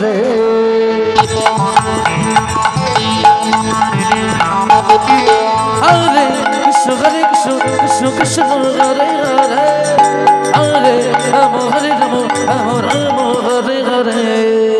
হরে আরে কৃষ্ণ, হরে কৃষ্ণ কৃষ্ণ কৃষ্ণ, হরে হরে আরে রাম, হরে রাম রাম রাম, হরে হরে।